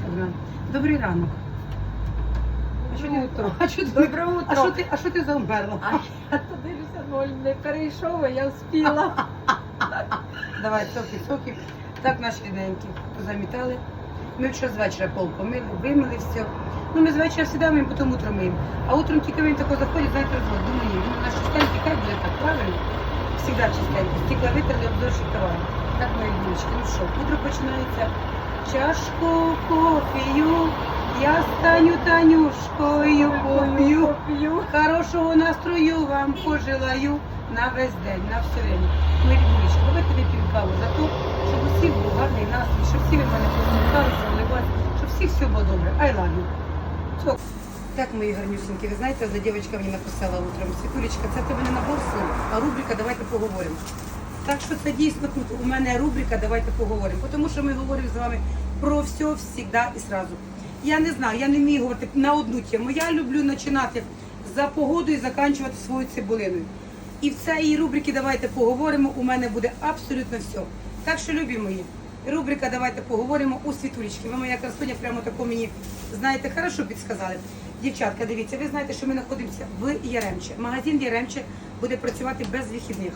До мене. Добрий ранок. А що ти- утро. А що ти, а що ти, а що ти заумерла? А я то дивлюся, ноль не перейшов, а я вспіла. Давай, соки, соки. Так наші рідненькі позамітали. Ми вчора з вечора пол помили, вимили все. Ну, ми з вечора всегда миємо, потім утром миємо. А утром тільки він тако заходить, знаєте, розвод. Думаю, ні, він у нас чистенький, хай буде так, правильно? Всегда чистенький. Стекла витерли, обдорші товар. Так, мої дівчатки, ну що, утро починається. Чашку кофею, я стану Танюшкою, поп'ю. П'ю. Хорошого настрою вам пожелаю на весь день, на все время. Мої ріднички, давайте вип'ємо каву за то, щоб усі був гарний настрій, щоб всі ви мене посміхалися, улибалися, щоб всі все було добре. You. Все. Так, мої гарнюсінькі, ви знаєте, одна дівчинка мені написала утром, Світулечка, це тебе не набор слов, а рубрика «Давайте поговоримо». Так що це дійсно тут у мене рубрика «Давайте поговоримо», тому що ми говоримо з вами про все, завжди і сразу. Я не знаю, я не вмію говорити на одну тему. Я люблю починати за погоду і закінчувати свою цибулиною. І в цій рубриці «Давайте поговоримо» у мене буде абсолютно все. Так що, любі мої, рубрика «Давайте поговоримо» у Світулечки. Ви моя красуня прямо тако мені, знаєте, хорошо підсказали. Дівчатка, дивіться, ви знаєте, що ми знаходимося в Яремче. Магазин Яремче буде працювати без вихідних.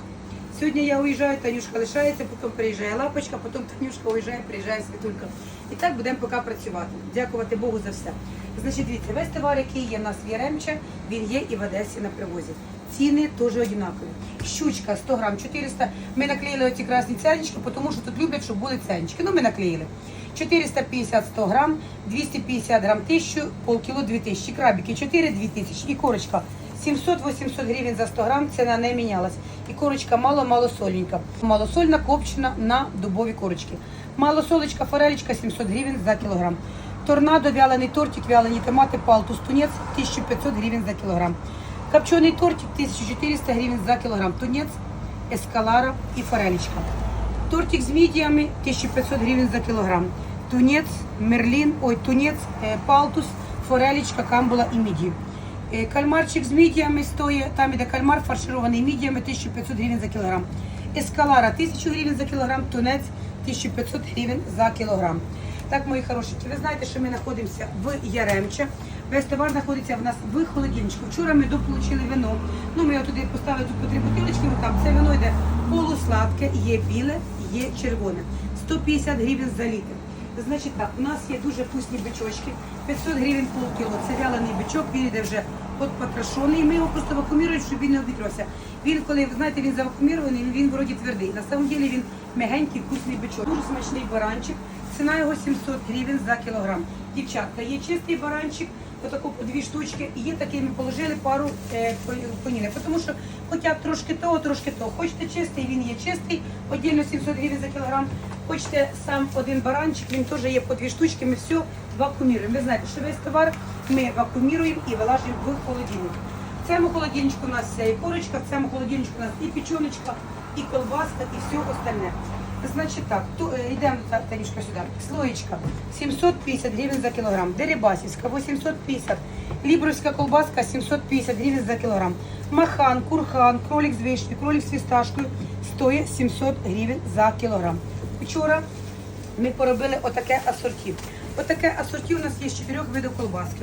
Сьогодні я уїжджаю, Танюшка лишається, потім приїжджає Лапочка, потім Танюшка уїжджає, приїжджає Світулька. І так будемо поки працювати. Дякувати Богу за все. Значить, дивіться, весь товар, який є в нас в Яремче, він є і в Одесі на привозі. Ціни теж однакові. Щучка 100 грам 400. Ми наклеїли оці красні цянички, тому що тут люблять, щоб були цянички. Ну, ми наклеїли. 450 100 грам, 250 грам 1000, полкіло 2000. Крабики 4 2000 і корочка 700-800 гривень за 100 грам, ціна не мінялась. І корочка мало-мало сольненька. Малосольна копчена на дубові корочки. Малосолочка, форелечка 700 гривень за кілограм. Торнадо, вялений тортик, вялені томати, палтус, тунець 1500 гривень за кілограм. Копчений тортик 1400 гривень за кілограм. Тунець, ескалара і форелечка. Тортик з мідіями 1500 гривень за кілограм. Тунець, мерлін, ой, тунець, е, палтус, форелічка, камбула і мідії. Е, Кальмарчик з мідіями стоїть, там іде кальмар фарширований мідіями 1500 гривень за кілограм. Ескалара 1000 гривень за кілограм, тунець 1500 гривень за кілограм. Так, мої хорошенькі, ви знаєте, що ми знаходимося в Яремче. Весь товар знаходиться в нас в холодильничку. Вчора ми дополучили вино. Ну, ми його туди поставили тут по три бутилочки, там це вино йде полусладке, є біле, є червоне. 150 гривень за літр. Значить так, у нас є дуже вкусні бичочки, 500 гривень полкіло. Це вялений бичок, він йде вже підпотрошений. Ми його просто вакууміруємо, щоб він не обітровся. Він, коли ви знаєте, він завакуумірований, він вроді твердий. На самом деле він мягенький, вкусний бичок. Дуже смачний баранчик. Ціна його 700 гривень за кілограм. Дівчатка, є чистий баранчик, отако по дві штучки. І є такий, ми положили пару е, коніни. Тому що хоча трошки того, трошки того. Хочете чистий, він є чистий, отдільно 700 гривень за кілограм. Хочете сам один баранчик, він теж є по дві штучки, ми все вакууміруємо. Ви знаєте, що весь товар ми вакууміруємо і вилажуємо в холодильник. В цьому холодильничку у нас і корочка, в цьому холодильничку у нас і печеночка, і колбаска, і все остальне. Значить так, то, е, йдемо та- Танюшка сюди. Слоєчка 750 гривень за кілограм. Дерибасівська 850. Лібровська колбаска 750 гривень за кілограм. Махан, курхан, кролик з вишнею, кролик з фісташкою стоїть 700 гривень за кілограм. Вчора ми поробили отаке асорті. Отаке асорті у нас є з чотирьох колбаски.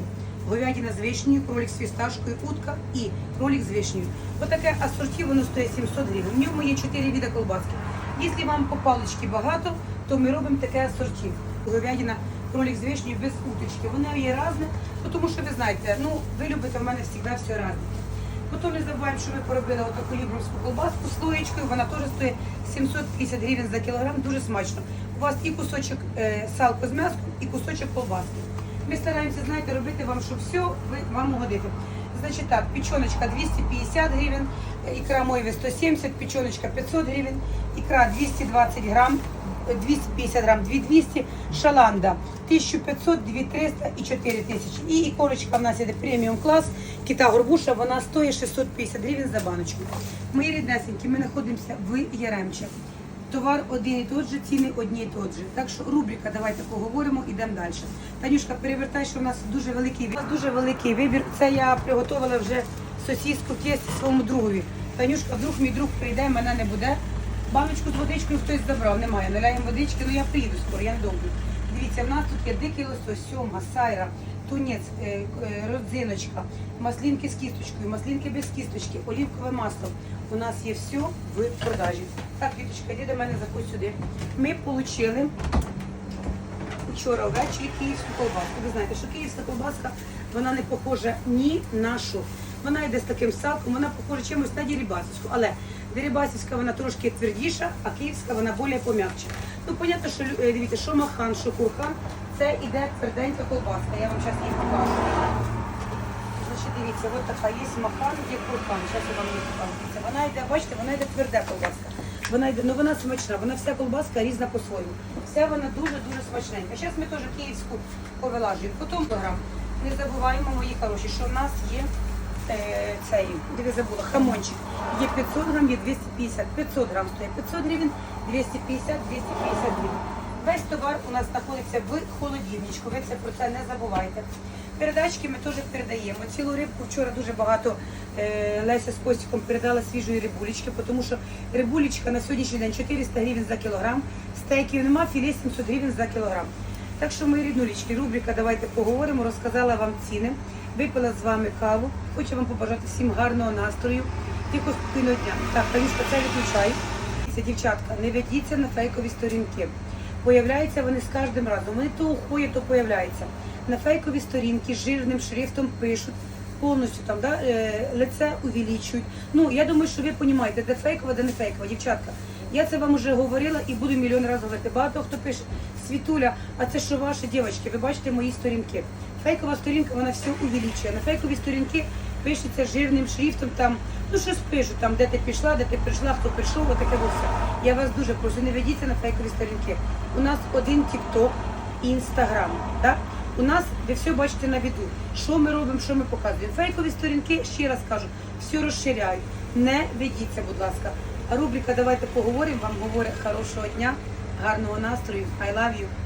Говядина з вишнею, кролик з фісташкою, утка і кролик з вишнею. Отаке асорті, воно стоїть 700 гривень. В ньому є чотири види колбаски. Якщо вам по паличці багато, то ми робимо таке асорті. Говядина, кролик з вишнею без уточки. Воно є різне, тому що ви знаєте, ну ви любите в мене завжди все разне. Потім не забуваємо, що ми поробили отаку лібровську колбаску з слоєчкою, вона теж стоїть 750 гривень за кілограм, дуже смачно. У вас і кусочок е, салко з м'яском, і кусочок колбаски. Ми стараємося, знаєте, робити вам, щоб все ви, вам угодити. Значить так, печеночка 250 гривень, ікра мойві 170, печеночка 500 гривень, ікра 220 грам, е, 250 грам, 2200, шаланда 1500, 2300 і 4000. І ікорочка в нас іде преміум клас, кита горбуша, вона стоїть 650 гривень за баночку. Мої ріднесенькі, ми знаходимося в Яремче. Товар один і тот же, ціни одні і тот же. Так що рубрика, давайте поговоримо, ідемо далі. Танюшка, перевертай, що у нас дуже великий вибір. Дуже великий вибір. Це я приготувала вже сосіску в тісті своєму другові. Танюшка, вдруг мій друг прийде, мене не буде. Баночку з водичкою хтось забрав, немає. Наляємо водички, ну я приїду скоро, я не довго. Дивіться, в нас тут є дикий лосось, сьома, сайра, тунець, е, е, родзиночка, маслинки з кісточкою, маслинки без кісточки, олівкове масло. У нас є все в продажі. Так, Віточка, йди до мене, заходь сюди. Ми отримали вчора ввечері київську колбаску. Ви знаєте, що київська колбаска вона не похожа ні на що. Вона йде з таким салком, вона похожа чимось на дерибасівську. Але дерибасівська вона трошки твердіша, а київська вона більш пом'якче. Ну, понятно, що е, дивіться, що махан, що курхан, це іде тверденька колбаска. Я вам зараз її покажу. Значить, дивіться, от така є махан, є курхан. Зараз я вам її покажу. Вона йде, бачите, вона йде тверда колбаска. Вона йде, ну вона смачна, вона вся колбаска різна по-своєму. Вся вона дуже-дуже смачненька. Зараз ми теж київську повилажуємо. Потім програм. Не забуваємо, мої хороші, що в нас є е, цей, де забула, хамончик. Є 500 грам, є 250. 500 грам стоїть 500 гривень, 250, 250 гривень. Весь товар у нас знаходиться в холодильничку. Ви це про це не забувайте. Передачки ми теж передаємо. Цілу рибку вчора дуже багато е, Леся з Костіком передала свіжої рибулечки, тому що рибулечка на сьогоднішній день 400 гривень за кілограм, стейків нема, філе 700 гривень за кілограм. Так що мої ріднулечки, рубрика Давайте поговоримо, розказала вам ціни, випила з вами каву. Хочу вам побажати всім гарного настрою, тихо спокійного дня. Так, Танюшка, це відключай. Дівчатка, не ведіться на фейкові сторінки. Появляються вони з кожним разом. Вони то уходять, то появляються. На фейкові сторінки жирним шрифтом пишуть повністю там, да, е, лице увеличують. Ну, я думаю, що ви розумієте, де фейкова, де не фейкова, дівчатка. Я це вам вже говорила і буду мільйон разів говорити. Багато хто пише, Світуля, а це що ваші дівчатки, ви бачите мої сторінки. Фейкова сторінка, вона все увеличує. На фейкові сторінки пишеться жирним шрифтом, там, ну щось пишуть, там, де ти пішла, де ти прийшла, хто прийшов, отаке все. Я вас дуже прошу, не ведіться на фейкові сторінки. У нас один тік-ток і інстаграм. Так? У нас ви все бачите на віду. Що ми робимо, що ми показуємо. Фейкові сторінки, ще раз кажу, все розширяють. Не ведіться, будь ласка. А рубрика Давайте поговоримо. Вам говорить хорошого дня, гарного настрою. I love you.